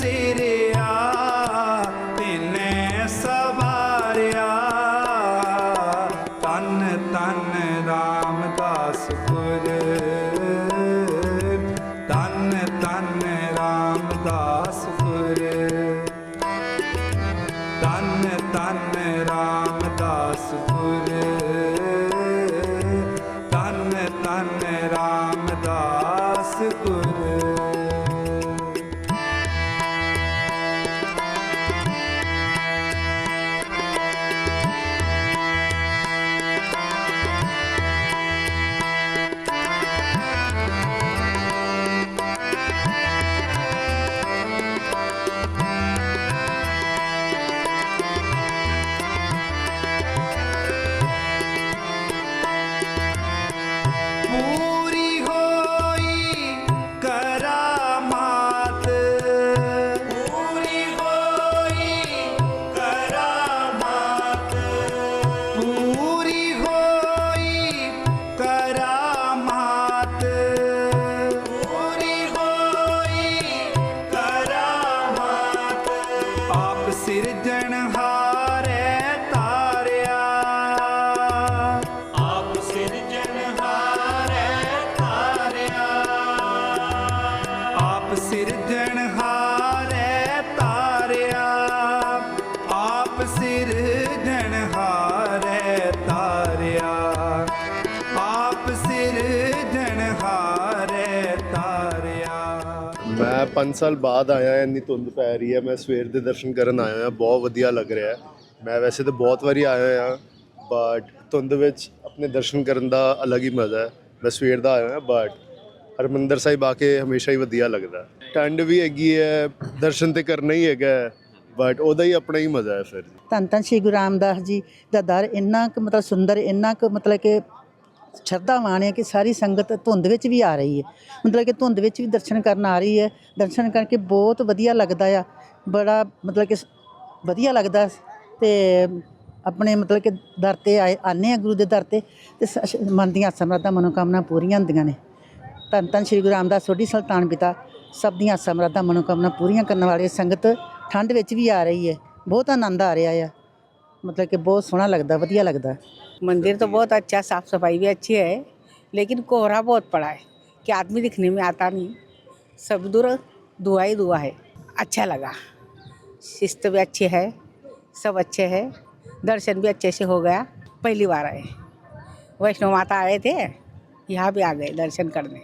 ਸਿਰਿਆ, ਤਿਨੈ ਸਵਾਰਿਆ। ਤਨ ਤਨ ਰਾਮਦਾਸ ਗੁਰ ਤਨ ਤਨ ਰਾਮਦਾਸ ਗੁਰ ਤਨ ਤਨ ਰਾਮਦਾਸ ਗੁਰ ਤਨ ਤਨ ਰਾਮਦਾਸ ਗੁਰ ਸਿਰਜਣਹਾਰੇ 5 ਸਾਲ ਬਾਅਦ ਆਇਆ ਹਾਂ, ਇੰਨੀ ਧੁੰਦ ਪੈ ਰਹੀ ਹੈ ਮੈਂ ਸਵੇਰ ਦੇ ਦਰਸ਼ਨ ਕਰਨ ਆਇਆ ਹਾਂ ਬਹੁਤ ਵਧੀਆ ਲੱਗ ਰਿਹਾ ਹੈ। ਮੈਂ ਵੈਸੇ ਤਾਂ ਬਹੁਤ ਵਾਰੀ ਆਇਆ ਹਾਂ ਬਟ ਧੁੰਦ ਵਿੱਚ ਆਪਣੇ ਦਰਸ਼ਨ ਕਰਨ ਦਾ ਅਲੱਗ ਹੀ ਮਜ਼ਾ ਹੈ। ਮੈਂ ਸਵੇਰ ਦਾ ਆਇਆ ਹਾਂ ਬਟ ਹਰਮੰਦਰ ਸਾਹਿਬ ਆ ਕੇ ਹਮੇਸ਼ਾ ਹੀ ਵਧੀਆ ਲੱਗਦਾ ਠੰਡ ਵੀ ਹੈਗੀ ਹੈ ਦਰਸ਼ਨ ਤੇ ਕਰਨਾ ਹੀ ਹੈਗਾ ਬਟ ਉਹਦਾ ਹੀ ਆਪਣਾ ਹੀ ਮਜ਼ਾ ਹੈ ਫਿਰ। ਧੰਨ ਧੰਨ ਸ਼੍ਰੀ ਗੁਰੂ ਰਾਮਦਾਸ ਜੀ ਦਾ ਦਰ ਇੰਨਾ ਕੁ ਮਤਲਬ ਸੁੰਦਰ ਇੰਨਾ ਕੁ ਮਤਲਬ ਕਿ ਸ਼ਰਧਾਵਾਨ ਹੈ ਕਿ ਸਾਰੀ ਸੰਗਤ ਧੁੰਦ ਵਿੱਚ ਵੀ ਆ ਰਹੀ ਹੈ। ਮਤਲਬ ਕਿ ਧੁੰਦ ਵਿੱਚ ਵੀ ਦਰਸ਼ਨ ਕਰਨ ਆ ਰਹੀ ਹੈ। ਦਰਸ਼ਨ ਕਰਕੇ ਬਹੁਤ ਵਧੀਆ ਲੱਗਦਾ ਆ। ਬੜਾ ਮਤਲਬ ਕਿ ਵਧੀਆ ਲੱਗਦਾ। ਤੇ ਆਪਣੇ ਮਤਲਬ ਕਿ ਦਰ ਤੇ ਆਏ ਆਨੇ ਆ ਗੁਰੂ ਦੇ ਦਰ ਤੇ। ਤੇ ਸ- ਮਨ ਦੀਆਂ ਸਮਰੱਥਾ ਮਨੋਕਾਮਨਾ ਪੂਰੀਆਂ ਹੁੰਦੀਆਂ ਨੇ। ਧੰਨ ਧੰਨ ਸ਼੍ਰੀ ਗੁਰੂ ਰਾਮਦਾਸ ਸੋਢੀ ਸੁਲਤਾਨ ਪਿਤਾ, ਸਭ ਦੀਆਂ ਸਮਰੱਥਾ ਮਨੋਕਾਮਨਾ ਪੂਰੀਆਂ ਕਰਨ ਵਾਲੇ ਸੰਗਤ ਠੰਡ ਵਿੱਚ ਵੀ ਆ ਰਹੀ ਹੈ। ਬਹੁਤ ਆਨੰਦ ਆ ਰਿਹਾ ਆ। ਮਤਲਬ ਕਿ ਬਹੁਤ ਸੋਹਣਾ ਲੱਗਦਾ ਵਧੀਆ ਲੱਗਦਾ मंदिर तो बहुत अच्छा साफ सफाई भी अच्छी है लेकिन कोहरा बहुत पड़ा है कि आदमी दिखने में आता नहीं सब दूर दुआ ही दुआ है अच्छा लगा शिस्त भी अच्छी है सब अच्छे है दर्शन भी अच्छे से हो गया पहली बार आए वैष्णो माता आए थे यहाँ भी आ गए दर्शन करने